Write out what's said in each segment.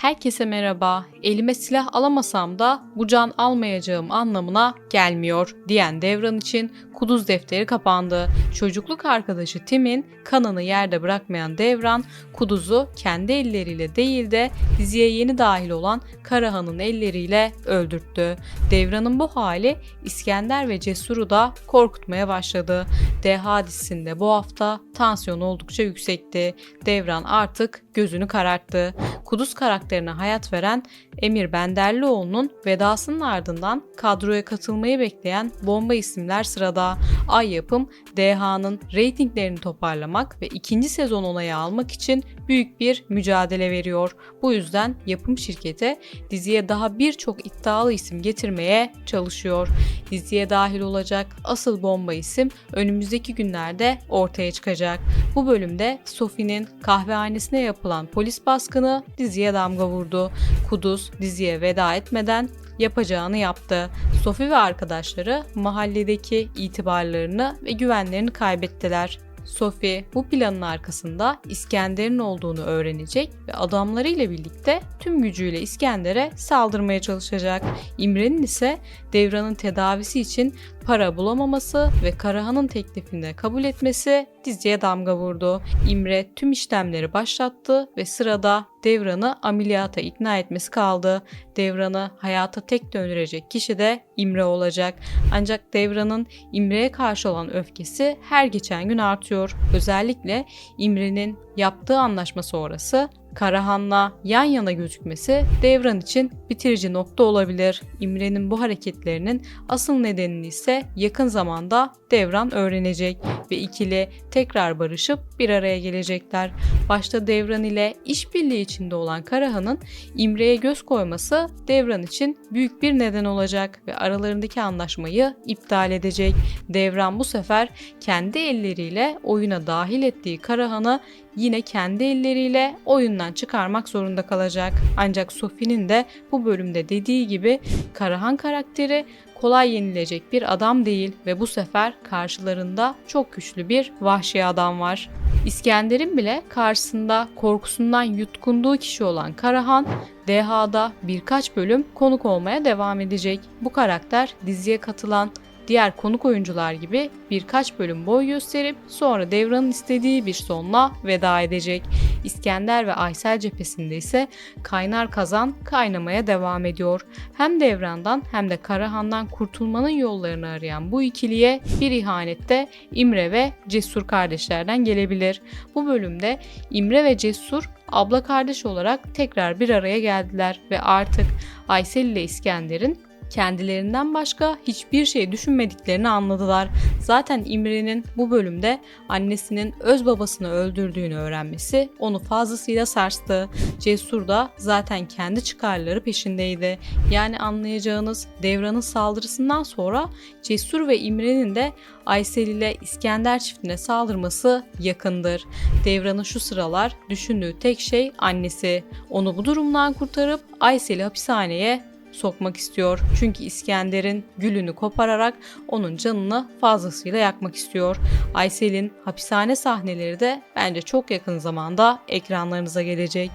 Herkese merhaba. Elime silah alamasam da bu can almayacağım anlamına gelmiyor diyen Devran için kuduz defteri kapandı. Çocukluk arkadaşı Tim'in kanını yerde bırakmayan Devran kuduzu kendi elleriyle değil de diziye yeni dahil olan Karahan'ın elleriyle öldürttü. Devran'ın bu hali İskender ve Cesur'u da korkutmaya başladı. Deha dizisinde bu hafta tansiyon oldukça yüksekti. Devran artık gözünü kararttı. Kuduz karakterine hayat veren Emir Benderlioğlu'nun vedasının ardından kadroya katılmayı bekleyen bomba isimler sırada. Ay Yapım, DH'nın reytinglerini toparlamak ve ikinci sezon onayı almak için büyük bir mücadele veriyor. Bu yüzden yapım şirketi diziye daha birçok iddialı isim getirmeye çalışıyor. Diziye dahil olacak asıl bomba isim önümüzdeki günlerde ortaya çıkacak. Bu bölümde Sophie'nin kahvehanesine yapılan polis baskını diziye damga vurdu. Kuduz diziye veda etmeden yapacağını yaptı. Sophie ve arkadaşları mahalledeki itibarlarını ve güvenlerini kaybettiler. Sophie bu planın arkasında İskender'in olduğunu öğrenecek ve adamlarıyla birlikte tüm gücüyle İskender'e saldırmaya çalışacak. İmre'nin ise Devran'ın tedavisi için para bulamaması ve Karahan'ın teklifini kabul etmesi diziye damga vurdu. İmre tüm işlemleri başlattı ve sırada Devran'ı ameliyata ikna etmesi kaldı. Devran'ı hayata tek döndürecek kişi de İmre olacak. Ancak Devran'ın İmre'ye karşı olan öfkesi her geçen gün artıyor. Özellikle İmre'nin yaptığı anlaşma sonrası Karahan'la yan yana gözükmesi Devran için bitirici nokta olabilir. İmre'nin bu hareketlerinin asıl nedenini ise yakın zamanda Devran öğrenecek ve ikili tekrar barışıp bir araya gelecekler. Başta Devran ile işbirliği içinde olan Karahan'ın İmre'ye göz koyması Devran için büyük bir neden olacak ve aralarındaki anlaşmayı iptal edecek. Devran bu sefer kendi elleriyle oyuna dahil ettiği Karahan'ı yine kendi elleriyle oyundan çıkarmak zorunda kalacak. Ancak Sophie'nin de bu bölümde dediği gibi Karahan karakteri kolay yenilecek bir adam değil ve bu sefer karşılarında çok güçlü bir vahşi adam var. İskender'in bile karşısında korkusundan yutkunduğu kişi olan Karahan, DH'da birkaç bölüm konuk olmaya devam edecek. Bu karakter diziye katılan diğer konuk oyuncular gibi birkaç bölüm boy gösterip sonra Devran'ın istediği bir sonla veda edecek. İskender ve Aysel cephesinde ise kaynar kazan kaynamaya devam ediyor. Hem Devran'dan hem de Karahan'dan kurtulmanın yollarını arayan bu ikiliye bir ihanette İmre ve Cesur kardeşlerden gelebilir. Bu bölümde İmre ve Cesur abla kardeş olarak tekrar bir araya geldiler ve artık Aysel ile İskender'in kendilerinden başka hiçbir şey düşünmediklerini anladılar. Zaten İmre'nin bu bölümde annesinin öz babasını öldürdüğünü öğrenmesi onu fazlasıyla sarstı. Cesur da zaten kendi çıkarları peşindeydi. Yani anlayacağınız Devran'ın saldırısından sonra Cesur ve İmre'nin de Aysel ile İskender çiftine saldırması yakındır. Devran'ın şu sıralar düşündüğü tek şey annesi. Onu bu durumdan kurtarıp Aysel'i hapishaneye sokmak istiyor. Çünkü İskender'in gülünü kopararak onun canını fazlasıyla yakmak istiyor. Aysel'in hapishane sahneleri de bence çok yakın zamanda ekranlarınıza gelecek.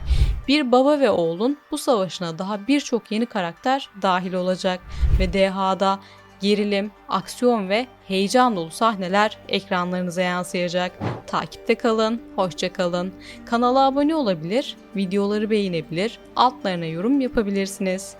Bir baba ve oğlun bu savaşına daha birçok yeni karakter dahil olacak ve DH'da gerilim, aksiyon ve heyecan dolu sahneler ekranlarınıza yansıyacak. Takipte kalın, hoşça kalın. Kanala abone olabilir, videoları beğenebilir, altlarına yorum yapabilirsiniz.